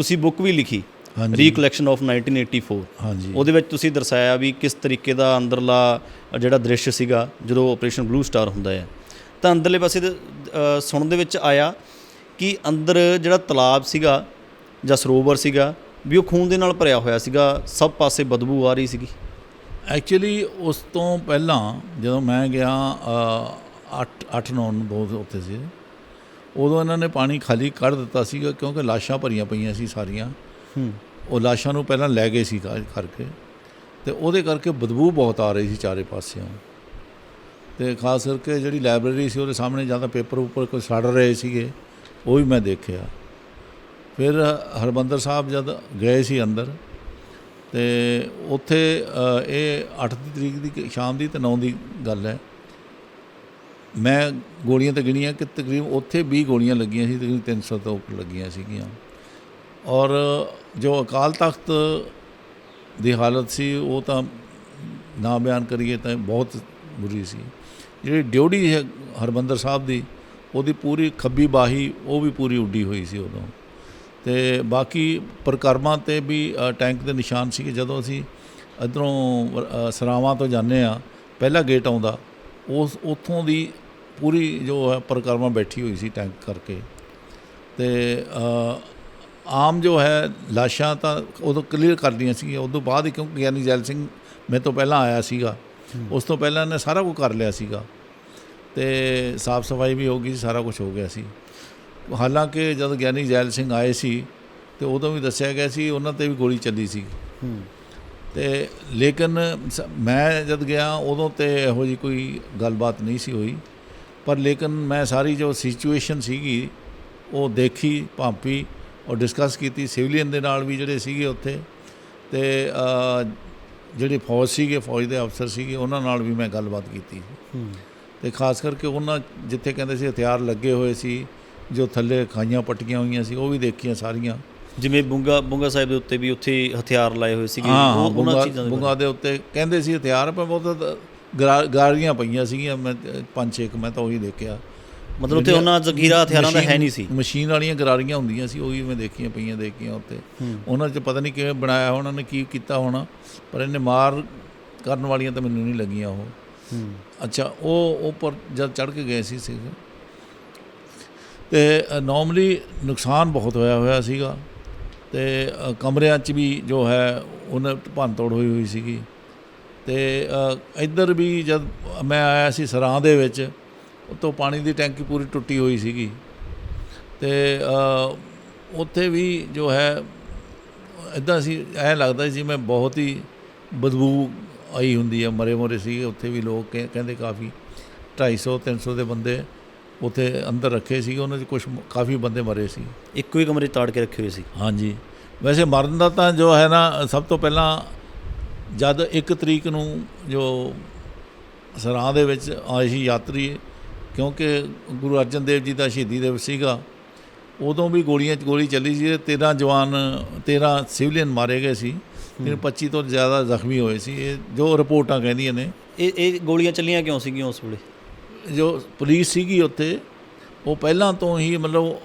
ਤੁਸੀਂ ਬੁੱਕ ਵੀ ਲਿਖੀ ਹਾਂਜੀ। ਰੀਕਲੈਕਸ਼ਨ ਆਫ 1984 ਹਾਂਜੀ। ਉਹਦੇ ਵਿੱਚ ਤੁਸੀਂ ਦਰਸਾਇਆ ਵੀ ਕਿਸ ਤਰੀਕੇ ਦਾ ਅੰਦਰਲਾ ਜਿਹੜਾ ਦ੍ਰਿਸ਼ ਸੀਗਾ ਜਦੋਂ ਆਪਰੇਸ਼ਨ ਬਲੂ ਸਟਾਰ ਹੁੰਦਾ ਹੈ। ਤਾਂ ਅੰਦਰਲੇ ਪਾਸੇ ਸੁਣਨ ਦੇ ਵਿੱਚ ਆਇਆ ਕਿ ਅੰਦਰ ਜਿਹੜਾ ਤਲਾਬ ਸੀਗਾ ਜਾਂ ਸਰੋਵਰ ਸੀਗਾ ਵੀ ਉਹ ਖੂਨ ਦੇ ਨਾਲ ਭਰਿਆ ਹੋਇਆ ਸੀਗਾ ਸਭ ਪਾਸੇ ਬਦਬੂ ਆ ਰਹੀ ਸੀਗੀ। ਐਕਚੁਅਲੀ ਉਸ ਤੋਂ ਪਹਿਲਾਂ ਜਦੋਂ ਮੈਂ ਗਿਆ 8 8 9 ਨੂੰ ਬਹੁਤ ਉੱਥੇ ਸੀ। ਉਦੋਂ ਇਹਨਾਂ ਨੇ ਪਾਣੀ ਖਾਲੀ ਕੱਢ ਦਿੱਤਾ ਸੀਗਾ ਕਿਉਂਕਿ ਲਾਸ਼ਾਂ ਭਰੀਆਂ ਪਈਆਂ ਸੀ ਸਾਰੀਆਂ। ਹੂੰ। ਉਹ ਲਾਸ਼ਾਂ ਨੂੰ ਪਹਿਲਾਂ ਲੈ ਗਏ ਸੀ ਕਰ- ਕਰਕੇ। ਤੇ ਉਹਦੇ ਕਰਕੇ ਬਦਬੂ ਬਹੁਤ ਆ ਰਹੀ ਸੀ ਚਾਰੇ ਪਾਸਿਓਂ। ਤੇ ਖਾਸ ਕਰਕੇ ਜਿਹੜੀ ਲਾਇਬ੍ਰੇਰੀ ਸੀ ਉਹਦੇ ਸਾਹਮਣੇ ਜਾਂ ਤਾਂ ਪੇਪਰ ਉੱਪਰ ਕੋਈ ਸੜ ਰਹੇ ਸੀਗੇ ਉਹ ਵੀ ਮੈਂ ਦੇਖਿਆ। ਫਿਰ ਹਰਬੰਦਰ ਸਾਹਿਬ ਜਦ ਗਏ ਸੀ ਅੰਦਰ ਤੇ ਉੱਥੇ ਇਹ 8 ਦੀ ਤਰੀਕ ਦੀ ਸ਼ਾਮ ਦੀ ਤੇ 9 ਦੀ ਗੱਲ ਹੈ। ਮੈਂ ਗੋਲੀਆਂ ਤਾਂ ਗਿਣੀਆਂ ਕਿ ਤਕਰੀਬਨ ਉੱਥੇ 20 ਗੋਲੀਆਂ ਲੱਗੀਆਂ ਸੀ, ਤਕਰੀਬਨ 300 ਤੋਂ ਉੱਪਰ ਲੱਗੀਆਂ ਸੀਗੀਆਂ। ਔਰ ਜੋ ਅਕਾਲ ਤਖਤ ਦੀ ਹਾਲਤ ਸੀ, ਉਹ ਤਾਂ ਨਾ ਬਿਆਨ ਕਰੀਏ ਤਾਂ ਬਹੁਤ ਬੁਰੀ ਸੀ। ਜਿਹੜੀ ਡਿਊਟੀ ਹੈ ਹਰਬੰਦਰ ਸਾਹਿਬ ਦੀ, ਉਹਦੀ ਪੂਰੀ ਖੱਬੀ ਬਾਹੀ, ਉਹ ਵੀ ਪੂਰੀ ਉੱਡੀ ਹੋਈ ਸੀ ਉਦੋਂ। ਤੇ ਬਾਕੀ ਪ੍ਰਕਰਮਾਂ ਤੇ ਵੀ ਟੈਂਕ ਦੇ ਨਿਸ਼ਾਨ ਸੀਗੇ। ਜਦੋਂ ਅਸੀਂ ਇਧਰੋਂ ਸਰਾਵਾਂ ਤੋਂ ਜਾਂਦੇ ਆ ਪਹਿਲਾ ਗੇਟ ਆਉਂਦਾ, ਉਸ, ਉੱਥੋਂ ਦੀ ਪੂਰੀ ਜੋ ਹੈ ਪ੍ਰਕਰਮਾ ਬੈਠੀ ਹੋਈ ਸੀ ਟੈਂਕ ਕਰਕੇ। ਤੇ ਆਮ ਜੋ ਹੈ ਲਾਸ਼ਾਂ ਤਾਂ ਉਦੋਂ ਕਲੀਅਰ ਕਰ ਲਈਆਂ ਸੀ ਉਦੋਂ ਬਾਅਦ ਹੀ ਕਿਉਂਕਿ ਗਿਆਨੀ ਜੈਲ ਸਿੰਘ ਮੇਰੇ ਤੋਂ ਪਹਿਲਾਂ ਆਇਆ ਸੀਗਾ। ਉਸ ਤੋਂ ਪਹਿਲਾਂ ਇਹਨੇ ਸਾਰਾ ਕੁਝ ਕਰ ਲਿਆ ਸੀਗਾ। ਤੇ ਸਾਫ਼ ਸਫ਼ਾਈ ਵੀ ਹੋ ਗਈ ਸਾਰਾ ਕੁਝ ਹੋ ਗਿਆ ਸੀ। ਹਾਲਾਂਕਿ ਜਦ ਗਿਆਨੀ ਜੈਲ ਸਿੰਘ ਆਏ ਸੀ ਤੇ ਉਦੋਂ ਵੀ ਦੱਸਿਆ ਗਿਆ ਸੀ ਉਹਨਾਂ ਤੇ ਵੀ ਗੋਲੀ ਚੱਲੀ ਸੀ। ਤੇ ਲੇਕਿਨ ਮੈਂ ਜਦ ਗਿਆ ਉਦੋਂ ਤੇ ਇਹੋ ਜੀ ਕੋਈ ਗੱਲਬਾਤ ਨਹੀਂ ਸੀ ਹੋਈ। ਪਰ ਲੇਕਿਨ ਮੈਂ ਸਾਰੀ ਜੋ ਸਿਚੁਏਸ਼ਨ ਸੀਗੀ ਉਹ ਦੇਖੀ ਭਾਂਪੀ ਔਰ ਡਿਸਕਸ ਕੀਤੀ ਸਿਵਲੀਅਨ ਦੇ ਨਾਲ ਵੀ ਜਿਹੜੇ ਸੀਗੇ ਉੱਥੇ ਤੇ ਜਿਹੜੇ ਫੌਜ ਸੀਗੇ ਫੌਜ ਦੇ ਅਫਸਰ ਸੀਗੇ ਉਹਨਾਂ ਨਾਲ ਵੀ ਮੈਂ ਗੱਲਬਾਤ ਕੀਤੀ ਤੇ ਖਾਸ ਕਰਕੇ ਉਹਨਾਂ ਜਿੱਥੇ ਕਹਿੰਦੇ ਸੀ ਹਥਿਆਰ ਲੱਗੇ ਹੋਏ ਸੀ ਜੋ ਥੱਲੇ ਖਾਈਆਂ ਪੱਟੀਆਂ ਹੋਈਆਂ ਸੀ ਉਹ ਵੀ ਦੇਖੀਆਂ ਸਾਰੀਆਂ। ਜਿਵੇਂ ਬੁੰਗਾ ਬੁੰਗਾ ਸਾਹਿਬ ਦੇ ਉੱਤੇ ਵੀ ਉੱਥੇ ਹਥਿਆਰ ਲਾਏ ਹੋਏ ਸੀਗੇ ਉਹ- ਉਹਨਾਂ ਚੀਜ਼ਾਂ ਦੇ ਬੁੰਗਾ ਦੇ ਉੱਤੇ ਕਹਿੰਦੇ ਸੀ ਹਥਿਆਰ ਪਰ ਬਹੁਤ ਗਾਰੀਆਂ ਪਈਆਂ ਸੀਗੀਆਂ ਮੈਂ ਪੰਜ ਛੇ ਮੈਂ ਤਾਂ ਉਹੀ ਦੇਖਿਆ। ਮਤਲਬ ਉੱਥੇ ਉਹਨਾਂ ਜ਼ਖੀਰਾ ਹਥਿਆਰਾਂ ਦਾ ਹੈ ਨਹੀਂ ਸੀ। ਮਸ਼ੀਨ ਵਾਲੀਆਂ ਗਰਾਰੀਆਂ ਹੁੰਦੀਆਂ ਸੀ ਉਹ ਮੈਂ ਦੇਖੀਆਂ ਪਈਆਂ ਦੇਖੀਆਂ ਉੱਤੇ। ਉਹਨਾਂ 'ਚ ਪਤਾ ਨਹੀਂ ਕਿਵੇਂ ਬਣਾਇਆ ਉਹਨਾਂ ਨੇ ਕੀ ਕੀਤਾ ਹੋਣਾ ਪਰ ਇਹਨੇ ਮਾਰ ਕਰਨ ਵਾਲੀਆਂ ਤਾਂ ਮੈਨੂੰ ਨਹੀਂ ਲੱਗੀਆਂ ਉਹ। ਅੱਛਾ ਉਹ ਉੱਪਰ ਜਦ ਚੜ ਕੇ ਗਏ ਸੀ ਸੀ ਤੇ ਨਾਰਮਲੀ ਨੁਕਸਾਨ ਬਹੁਤ ਹੋਇਆ ਹੋਇਆ ਸੀਗਾ। ਤੇ ਕਮਰਿਆਂ 'ਚ ਵੀ ਜੋ ਹੈ ਉਹਨਾਂ ਭੰਨ ਤੋੜ ਹੋਈ ਹੋਈ ਸੀਗੀ। ਤੇ ਇੱਧਰ ਵੀ ਜਦ ਮੈਂ ਆਇਆ ਸੀ ਸਰਾਂ ਦੇ ਵਿੱਚ ਉਤੋਂ ਪਾਣੀ ਦੀ ਟੈਂਕੀ ਪੂਰੀ ਟੁੱਟੀ ਹੋਈ ਸੀਗੀ। ਤੇ ਉੱਥੇ ਵੀ ਜੋ ਹੈ ਇਦਾਂ ਸੀ ਐ ਲੱਗਦਾ ਸੀ ਜਿਵੇਂ ਬਹੁਤ ਹੀ ਬਦਬੂ ਆਈ ਹੁੰਦੀ ਹੈ ਮਰੇ ਮਰੇ ਸੀ। ਉੱਥੇ ਵੀ ਲੋਕ ਕਹਿ- ਕਹਿੰਦੇ ਕਾਫੀ 250 300 ਦੇ ਬੰਦੇ ਉੱਥੇ ਅੰਦਰ ਰੱਖੇ ਸੀ ਉਹਨਾਂ 'ਚ ਕੁਝ ਕਾਫੀ ਬੰਦੇ ਮਰੇ ਸੀ। ਇੱਕੋ ਹੀ ਕਮਰੇ ਤਾੜ ਕੇ ਰੱਖੇ ਹੋਏ ਸੀ। ਹਾਂਜੀ। ਵੈਸੇ ਮਰਨ ਦਾ ਤਾਂ ਜੋ ਹੈ ਨਾ ਸਭ ਤੋਂ ਪਹਿਲਾਂ ਜਦ 1 ਤਰੀਕ ਨੂੰ ਜੋ ਸਰਾਂ ਦੇ ਵਿੱਚ ਆਏ ਸੀ ਯਾਤਰੀ ਕਿਉਂਕਿ ਗੁਰੂ ਅਰਜਨ ਦੇਵ ਜੀ ਦਾ ਸ਼ਹੀਦੀ ਦਿਵਸ ਸੀਗਾ ਉਦੋਂ ਵੀ ਗੋਲੀਆਂ 'ਚ ਗੋਲੀ ਚੱਲੀ ਸੀ ਤੇ 13 ਜਵਾਨ 13 ਸਿਵਲੀਅਨ ਮਾਰੇ ਗਏ ਸੀ ਤੇ 25 ਤੋਂ ਜ਼ਿਆਦਾ ਜ਼ਖਮੀ ਹੋਏ ਸੀ। ਇਹ ਜੋ ਰਿਪੋਰਟਾਂ ਕਹਿੰਦੀਆਂ ਨੇ। ਇਹ ਇਹ ਗੋਲੀਆਂ ਚੱਲੀਆਂ ਕਿਉਂ ਸੀਗੀਆਂ ਉਸ ਵੇਲੇ? ਜੋ ਪੁਲਿਸ ਸੀਗੀ ਉੱਥੇ ਉਹ ਪਹਿਲਾਂ ਤੋਂ ਹੀ ਮਤਲਬ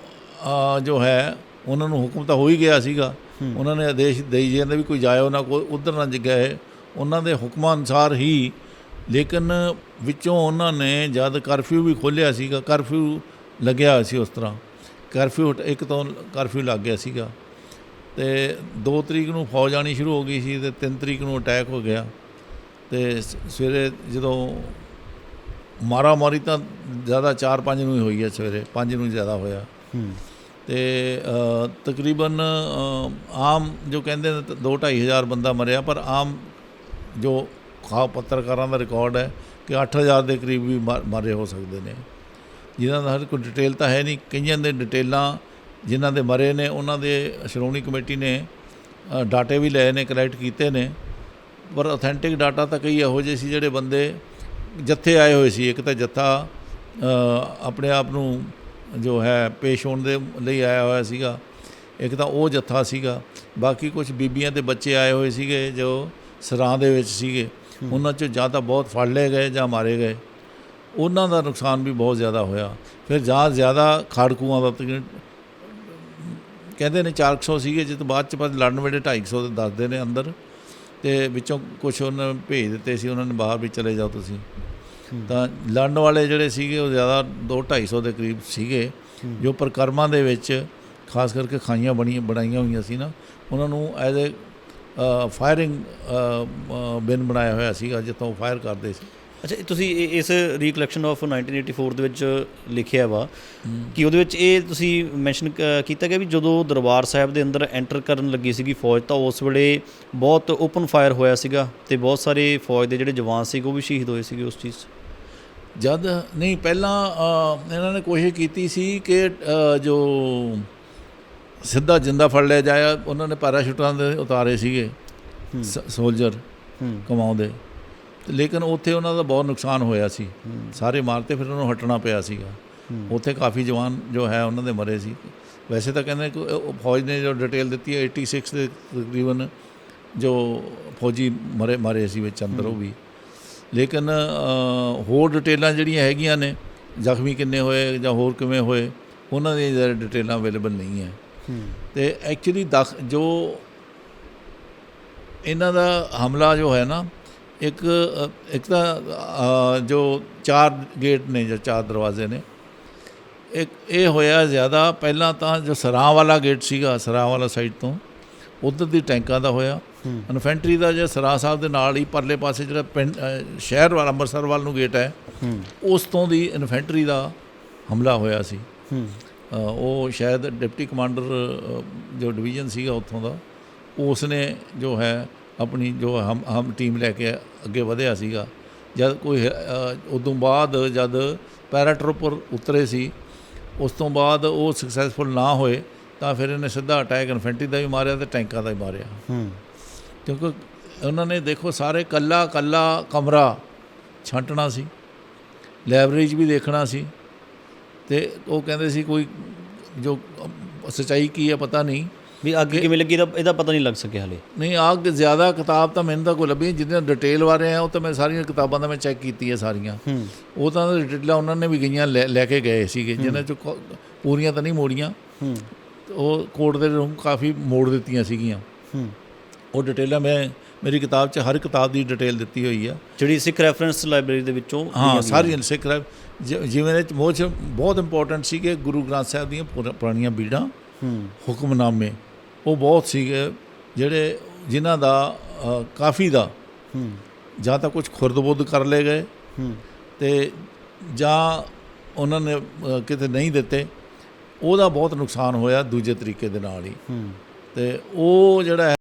ਜੋ ਹੈ ਉਹਨਾਂ ਨੂੰ ਹੁਕਮ ਤਾਂ ਹੋ ਹੀ ਗਿਆ ਸੀਗਾ। ਉਹਨਾਂ ਨੇ ਆਦੇਸ਼ ਦੇਈ ਜਾਂਦੇ ਵੀ ਕੋਈ ਜਾਇਓ ਨਾ ਕੋਈ, ਉਧਰ ਨਾ ਗਏ। ਉਹਨਾਂ ਦੇ ਹੁਕਮਾਂ ਅਨੁਸਾਰ ਹੀ, ਲੇਕਿਨ ਵਿੱਚੋਂ ਉਹਨਾਂ ਨੇ ਜਦ ਕਰਫਿਊ ਵੀ ਖੋਲ੍ਹਿਆ ਸੀਗਾ, ਕਰਫਿਊ ਲੱਗਿਆ ਹੋਇਆ ਸੀ ਉਸ ਤਰ੍ਹਾਂ। ਕਰਫਿਊ ਹਟ- ਇੱਕ ਤੋਂ ਕਰਫਿਊ ਲੱਗ ਗਿਆ ਸੀਗਾ। ਤੇ 2 ਤਰੀਕ ਨੂੰ ਫੌਜ ਆਣੀ ਸ਼ੁਰੂ ਹੋ ਗਈ ਸੀ ਤੇ 3 ਤਰੀਕ ਨੂੰ ਅਟੈਕ ਹੋ ਗਿਆ। ਤੇ ਸਵੇਰੇ ਜਦੋਂ ਮਾਰਾ ਮਾਰੀ ਤਾਂ ਜ਼ਿਆਦਾ 4-5 ਨੂੰ ਹੀ ਹੋਈ ਹੈ ਸਵੇਰੇ 5 ਨੂੰ ਜ਼ਿਆਦਾ ਹੋਇਆ। ਹੂੰ। ਤੇ ਤਕਰੀਬਨ ਆਮ ਜੋ ਕਹਿੰਦੇ ਨੇ 2-2.5 ਹਜ਼ਾਰ ਬੰਦਾ ਮਰਿਆ, ਪਰ ਆਮ ਜੋ ਖਾ ਪੱਤਰਕਾਰਾਂ ਦਾ ਰਿਕਾਰਡ ਹੈ ਕਿ 8000 ਦੇ ਕਰੀਬ ਵੀ ਮਰ- ਮਾਰੇ ਹੋ ਸਕਦੇ ਨੇ। ਜਿਨ੍ਹਾਂ ਦਾ ਹਰ ਕੋਈ ਡਿਟੇਲ ਤਾਂ ਹੈ ਨਹੀਂ। ਕਈਆਂ ਦੇ ਡਿਟੇਲਾਂ ਜਿਨ੍ਹਾਂ ਦੇ ਮਰੇ ਨੇ, ਉਹਨਾਂ ਦੇ ਸ਼੍ਰੋਮਣੀ ਕਮੇਟੀ ਨੇ ਡਾਟੇ ਵੀ ਲਏ ਨੇ, ਕਲੈਕਟ ਕੀਤੇ ਨੇ। ਪਰ ਅਥੈਂਟਿਕ ਡਾਟਾ ਤਾਂ ਕਈ ਇਹੋ ਜਿਹੇ ਸੀ ਜਿਹੜੇ ਬੰਦੇ ਜੱਥੇ ਆਏ ਹੋਏ ਸੀ। ਇੱਕ ਤਾਂ ਜੱਥਾ ਆਪਣੇ ਆਪ ਨੂੰ ਜੋ ਹੈ ਪੇਸ਼ ਹੋਣ ਦੇ ਲਈ ਆਇਆ ਹੋਇਆ ਸੀਗਾ। ਇੱਕ ਤਾਂ ਉਹ ਜੱਥਾ ਸੀਗਾ। ਬਾਕੀ ਕੁਝ ਬੀਬੀਆਂ ਤੇ ਬੱਚੇ ਆਏ ਹੋਏ ਸੀਗੇ ਜੋ ਸਰਾਂ ਦੇ ਵਿੱਚ ਸੀਗੇ। ਉਹਨਾਂ ਚੋਂ ਜਾਂ ਤਾਂ ਬਹੁਤ ਫੜ ਲਏ ਗਏ ਜਾਂ ਮਾਰੇ ਗਏ। ਉਹਨਾਂ ਦਾ ਨੁਕਸਾਨ ਵੀ ਬਹੁਤ ਜ਼ਿਆਦਾ ਹੋਇਆ। ਫਿਰ ਜਾਂ ਜ਼ਿਆਦਾ ਖਾੜਕੂਆਂ ਦਾ ਕਹਿੰਦੇ ਨੇ 400 ਸੀਗੇ ਜਿਸ ਤੋਂ ਬਾਅਦ ਚ ਬਾਅਦ ਲੜਨ ਵੇਲੇ 250 ਦੇ ਦੱਸਦੇ ਨੇ ਅੰਦਰ। ਤੇ ਵਿੱਚੋਂ ਕੁਝ ਉਹਨਾਂ ਨੇ ਭੇਜ ਦਿੱਤੇ ਸੀ ਉਹਨਾਂ ਨੇ ਬਾਹਰ ਵੀ ਚਲੇ ਜਾਓ ਤੁਸੀਂ। ਤਾਂ ਲੜਨ ਵਾਲੇ ਜਿਹੜੇ ਸੀਗੇ, ਉਹ ਜ਼ਿਆਦਾ 2 250 ਦੇ ਕਰੀਬ ਸੀਗੇ, ਜੋ ਪ੍ਰਕਰਮਾਂ ਦੇ ਵਿੱਚ ਖਾਸ ਕਰਕੇ ਖਾਈਆਂ ਬਣੀਆਂ, ਬਣਾਈਆਂ ਹੋਈਆਂ ਸੀ ਨਾ, ਉਹਨਾਂ ਨੂੰ ਐਜ਼ ਅ ਫਾਇਰਿੰਗ ਬਿਨ ਬਣਾਇਆ ਹੋਇਆ ਸੀਗਾ, ਜਿੱਥੋਂ ਫਾਇਰ ਕਰਦੇ ਸੀ। ਅੱਛਾ ਤੁਸੀਂ ਇਸ ਰੀਕਲੈਕਸ਼ਨ ਆਫ 1984 ਦੇ ਵਿੱਚ ਲਿਖਿਆ ਵਾ ਕਿ ਉਹਦੇ ਵਿੱਚ ਇਹ ਤੁਸੀਂ ਮੈਂਸ਼ਨ ਕੀਤਾ ਗਿਆ ਵੀ ਜਦੋਂ ਦਰਬਾਰ ਸਾਹਿਬ ਦੇ ਅੰਦਰ ਐਂਟਰ ਕਰਨ ਲੱਗੀ ਸੀਗੀ ਫੌਜ ਤਾਂ ਉਸ ਵੇਲੇ ਬਹੁਤ ਓਪਨ ਫਾਇਰ ਹੋਇਆ ਸੀਗਾ ਤੇ ਬਹੁਤ ਸਾਰੇ ਫੌਜ ਦੇ ਜਿਹੜੇ ਜਵਾਨ ਸੀਗੇ ਉਹ ਵੀ ਸ਼ਹੀਦ ਹੋਏ ਸੀਗੇ ਉਸ ਚੀਜ਼ ਜਦ ਨਹੀਂ ਪਹਿਲਾਂ ਇਹਨਾਂ ਨੇ ਕੋਸ਼ਿਸ਼ ਕੀਤੀ ਸੀ ਕਿ ਜੋ ਸਿੱਧਾ ਜਿੰਦਾ ਫੜ ਲਿਆ ਜਾਇਆ ਉਹਨਾਂ ਨੇ ਪੈਰਾਸ਼ੂਟਾਂ ਦੇ ਉਤਾਰੇ ਸੀਗੇ ਸੋਲਜਰ ਕਮਾਉਂਦੇ। ਲੇਕਿਨ ਉੱਥੇ ਉਹਨਾਂ ਦਾ ਬਹੁਤ ਨੁਕਸਾਨ ਹੋਇਆ ਸੀ। ਸਾਰੇ ਮਾਰਤੇ, ਫਿਰ ਉਹਨਾਂ ਨੂੰ ਹਟਣਾ ਪਿਆ ਸੀਗਾ। ਉੱਥੇ ਕਾਫੀ ਜਵਾਨ ਜੋ ਹੈ, ਉਹਨਾਂ ਦੇ ਮਰੇ ਸੀ। ਵੈਸੇ ਤਾਂ ਕਹਿੰਦੇ ਕਿ ਉਹ ਫੌਜ ਨੇ ਜੋ ਡਿਟੇਲ ਦਿੱਤੀ ਹੈ 86 ਦੇ ਤਕਰੀਬਨ ਜੋ ਫੌਜੀ ਮਰੇ, ਮਾਰੇ ਸੀ ਵਿੱਚ ਅੰਦਰ ਉਹ ਵੀ। ਲੇਕਿਨ ਹੋਰ ਡਿਟੇਲਾਂ ਜਿਹੜੀਆਂ ਹੈਗੀਆਂ ਨੇ, ਜ਼ਖਮੀ ਕਿੰਨੇ ਹੋਏ ਜਾਂ ਹੋਰ ਕਿਵੇਂ ਹੋਏ, ਉਹਨਾਂ ਦੀਆਂ ਜ਼ਿਆਦਾ ਡਿਟੇਲਾਂ ਅਵੇਲੇਬਲ ਨਹੀਂ ਹੈ। ਹੂੰ ਤੇ ਐਕਚੁਅਲੀ ਜੋ ਇਹਨਾਂ ਦਾ ਹਮਲਾ ਜੋ ਹੈ ਨਾ ਇੱਕ ਇੱਕ ਤਾਂ ਜੋ ਚਾਰ ਗੇਟ ਨੇ ਜਾਂ ਚਾਰ ਦਰਵਾਜ਼ੇ ਨੇ ਇੱਕ ਇਹ ਹੋਇਆ ਜ਼ਿਆਦਾ ਪਹਿਲਾਂ ਤਾਂ ਜੋ ਸਰਾਂ ਵਾਲਾ ਗੇਟ ਸੀਗਾ ਸਰਾਂ ਵਾਲਾ ਸਾਈਡ ਤੋਂ ਉਧਰ ਦੀ ਟੈਂਕਾਂ ਦਾ ਹੋਇਆ। ਇਨਫੈਂਟਰੀ ਦਾ ਜੇ ਸਰਾਂ ਸਾਹਿਬ ਦੇ ਨਾਲ ਹੀ ਪਰਲੇ ਪਾਸੇ ਜਿਹੜਾ ਪਿੰਡ ਸ਼ਹਿਰ ਵਾਲਾ ਅੰਮ੍ਰਿਤਸਰ ਵੱਲ ਨੂੰ ਗੇਟ ਹੈ ਉਸ ਤੋਂ ਦੀ ਇਨਫੈਂਟਰੀ ਦਾ ਹਮਲਾ ਹੋਇਆ ਸੀ। ਉਹ ਸ਼ਾਇਦ ਡਿਪਟੀ ਕਮਾਂਡਰ ਜੋ ਡਿਵੀਜ਼ਨ ਸੀਗਾ ਉੱਥੋਂ ਦਾ ਉਸ ਨੇ ਜੋ ਹੈ ਆਪਣੀ ਜੋ ਹਮ ਹਮ ਟੀਮ ਲੈ ਕੇ ਅੱਗੇ ਵਧਿਆ ਸੀਗਾ। ਜਦ ਕੋਈ ਉਦੋਂ ਬਾਅਦ ਜਦ ਪੈਰਾਟਰੂਪਰ ਉਤਰੇ ਸੀ ਉਸ ਤੋਂ ਬਾਅਦ ਉਹ ਸਕਸੈਸਫੁਲ ਨਾ ਹੋਏ ਤਾਂ ਫਿਰ ਇਹਨੇ ਸਿੱਧਾ ਅਟੈਕ ਇਨਫੈਂਟਰੀ ਦਾ ਵੀ ਮਾਰਿਆ ਤੇ ਟੈਂਕਾਂ ਦਾ ਵੀ ਮਾਰਿਆ। ਹੂੰ। ਕਿਉਂਕਿ ਉਹਨਾਂ ਨੇ ਦੇਖੋ ਸਾਰੇ ਕੱਲਾ ਕੱਲਾ ਕਮਰਾ ਛਾਂਟਣਾ ਸੀ ਲਾਇਬ੍ਰੇਰੀ ਵੀ ਦੇਖਣਾ ਸੀ ਤੇ ਉਹ ਕਹਿੰਦੇ ਸੀ ਕੋਈ ਜੋ ਸਚਾਈ ਕੀ ਹੈ ਪਤਾ ਨਹੀਂ। ਵੀ ਅੱਗ ਕਿਵੇਂ ਲੱਗੀ ਇਹਦਾ ਇਹਦਾ ਪਤਾ ਨਹੀਂ ਲੱਗ ਸਕਿਆ ਹਲੇ। ਨਹੀਂ ਦੇ ਜ਼ਿਆਦਾ ਕਿਤਾਬ ਤਾਂ ਮੈਨੂੰ ਤਾਂ ਕੋਈ ਲੱਭੀ ਨਹੀਂ, ਜਿੱਦਾਂ ਡਿਟੇਲ ਬਾਰੇ ਆ ਉਹ ਤਾਂ ਮੈਂ ਸਾਰੀਆਂ ਕਿਤਾਬਾਂ ਦਾ ਮੈਂ ਚੈੱਕ ਕੀਤੀ ਹੈ ਸਾਰੀਆਂ। ਉਹ ਤਾਂ ਡਿਟੇਲਾਂ ਉਹਨਾਂ ਨੇ ਵੀ ਗਈਆਂ ਲੈ ਕੇ ਗਏ ਸੀਗੇ ਜਿਨ੍ਹਾਂ ਚ ਪੂਰੀਆਂ ਤਾਂ ਨਹੀਂ ਮੋੜੀਆਂ। ਉਹ ਕੋਰਟ ਦੇ ਰੂਮ ਕਾਫੀ ਮੋੜ ਦਿੱਤੀਆਂ ਸੀਗੀਆਂ। ਉਹ ਡਿਟੇਲਾਂ ਮੈਂ ਮੇਰੀ ਕਿਤਾਬ 'ਚ ਹਰ ਕਿਤਾਬ ਦੀ ਡਿਟੇਲ ਦਿੱਤੀ ਹੋਈ ਆ। ਜਿਹੜੀ ਸਿੱਖ ਰੈਫਰੈਂਸ ਲਾਇਬ੍ਰੇਰੀ ਦੇ ਵਿੱਚੋਂ ਹਾਂ ਸਾਰੀਆਂ ਸਿੱਖ ਜਿਵੇਂ ਇਹ 'ਚ ਬਹੁਤ ਇੰਪੋਰਟੈਂਟ ਸੀ ਕਿ ਗੁਰੂ ਗ੍ਰੰਥ ਸਾਹਿਬ ਦੀਆਂ ਪੁਰਾ- ਪੁਰਾਣੀਆਂ ਬੀੜਾਂ। ਹੂੰ। ਹੁਕਮਨਾਮੇ। ਉਹ ਬਹੁਤ ਸੀਗੇ ਜਿਹੜੇ ਜਿਨ੍ਹਾਂ ਦਾ ਕਾਫੀ ਦਾ ਹੂੰ। ਜਾਂ ਤਾਂ ਕੁਝ ਖੁਰਦ-ਬੁਰਦ ਕਰ ਲਏ ਗਏ ਹੂੰ। ਤੇ ਜਾਂ ਉਹਨਾਂ ਨੇ ਕਿਤੇ ਨਹੀਂ ਦਿੱਤੇ ਉਹਦਾ ਬਹੁਤ ਨੁਕਸਾਨ ਹੋਇਆ ਦੂਜੇ ਤਰੀਕੇ ਦੇ ਨਾਲ ਹੀ। ਹੂੰ। ਤੇ ਉਹ ਜਿਹੜਾ